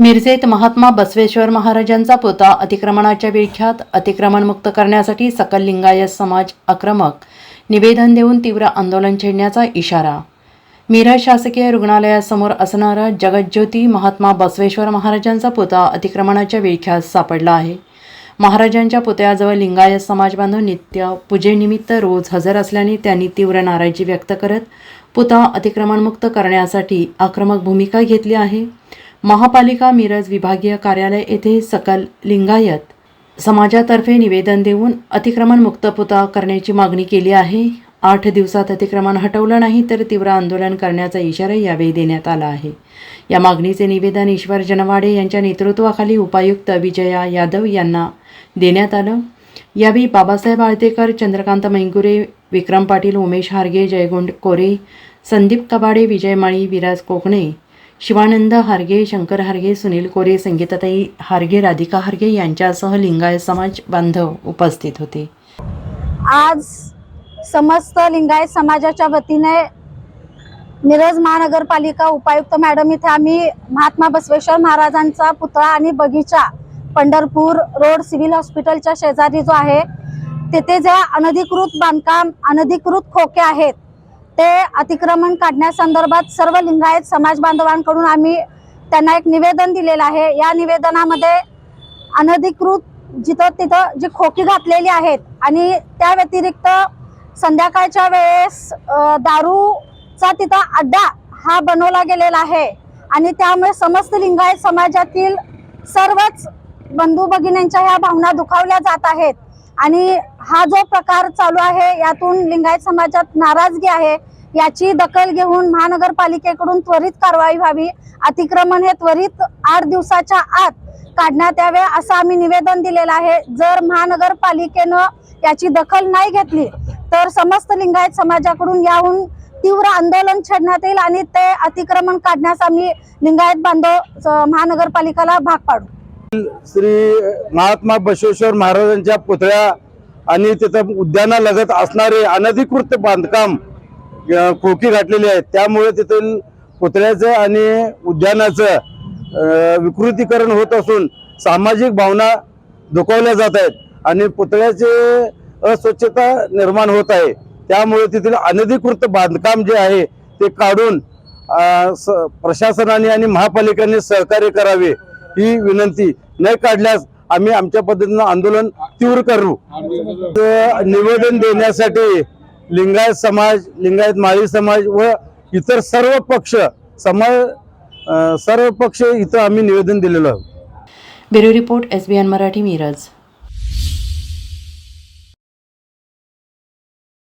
मिरजेत महात्मा बसवेश्वर महाराजांचा पुतळा अतिक्रमणाच्या विळख्यात अतिक्रमणमुक्त करण्यासाठी सकल लिंगायत समाज आक्रमक निवेदन देऊन तीव्र आंदोलन छेडण्याचा इशारा. मिरज शासकीय रुग्णालयासमोर असणारा जगज्योती महात्मा बसवेश्वर महाराजांचा पुतळा अतिक्रमणाच्या विळख्यात सापडला आहे. महाराजांच्या पुतळ्याजवळ लिंगायत समाज बांधव नित्य पूजेनिमित्त रोज हजर असल्याने त्यांनी तीव्र नाराजी व्यक्त करत पुतळा अतिक्रमणमुक्त करण्यासाठी आक्रमक भूमिका घेतली आहे. महापालिका मिरज विभागीय कार्यालय येथे सकल लिंगायत. समाजातर्फे निवेदन देऊन अतिक्रमणमुक्त पुतळा करण्याची मागणी केली आहे. आठ दिवसात अतिक्रमण हटवलं नाही तर तीव्र आंदोलन करण्याचा इशारा यावेळी देण्यात आला आहे. या मागणीचे निवेदन ईश्वर जनवाडे यांच्या नेतृत्वाखाली उपायुक्त विजया यादव यांना देण्यात आलं. यावेळी बाबासाहेब आळतेकर चंद्रकांत मैंगुरे विक्रम पाटील उमेश हारगे जयगोंड कोरे संदीप कबाडे विजय माळी विराज कोकणे शिवानंद हारगे शंकर हारगे सुनील कोरे संगीताताई हारगे राधिका हारगे यांच्यासह लिंगायत समाज बांधव उपस्थित होते. आज समस्त लिंगायत समाजाच्या वतीने मिरज महानगरपालिका उपायुक्त मॅडम इथे आम्ही महात्मा बसवेश्वर महाराजांचा पुतळा आणि बगीचा पंढरपूर रोड सिव्हिल हॉस्पिटलच्या शेजारी जो आहे तिथे ज्या अनधिकृत बांधकाम अनधिकृत खोके आहेत ते अतिक्रमण काढण्यासंदर्भात सर्व लिंगायत समाज बांधवांकडून आम्ही त्यांना एक निवेदन दिलेलं आहे. या निवेदनामध्ये अनधिकृत जिथं तिथं जी खोकी घातलेली आहेत आणि त्या व्यतिरिक्त संध्याकाळच्या वेळेस दारूचा तिथं अड्डा हा बनवला गेलेला आहे आणि त्यामुळे समस्त लिंगायत समाजातील सर्वच बंधू भगिनींच्या ह्या भावना दुखावल्या जात आहेत. आणि हा जो प्रकार चालू आहे यातून लिंगायत समाजात नाराजगी आहे. याची दखल घेऊन महानगरपालिकेकडून त्वरित कारवाई व्हावी. अतिक्रमण हे त्वरित आठ दिवसाच्या आत काढण्यात यावे असं आम्ही निवेदन दिलेलं आहे. जर महानगरपालिकेनं याची दखल नाही घेतली तर समस्त लिंगायत समाजाकडून याहून तीव्र आंदोलन छेडण्यात येईल आणि ते अतिक्रमण काढण्यास आम्ही लिंगायत बांधव महानगरपालिकेला भाग पाडू. श्री महात्मा बसवेश्वर महाराजांच्या पुतळ्या आणि तिथं उद्यानालगत असणारे अनधिकृत बांधकाम खोकी घातलेली आहेत. त्यामुळे तिथील पुतळ्याचं आणि उद्यानाचं विकृतीकरण होत असून सामाजिक भावना दुखावल्या जात आहेत आणि पुतळ्याचे अस्वच्छता निर्माण होत आहे. त्यामुळे तिथील अनधिकृत बांधकाम जे आहे ते काढून प्रशासनाने आणि महापालिकेने सहकार्य करावे ही विनंती न काढल्यास आम्ही आमच्या पद्धतीनं आंदोलन तीव्र करू. निवेदन देण्यासाठी लिंगायत समाज लिंगायत माळी समाज व इतर सर्व पक्ष समाज सर्व पक्ष इथं आम्ही निवेदन दिलेलो आहोत bureau report S B N Marathi Miraj.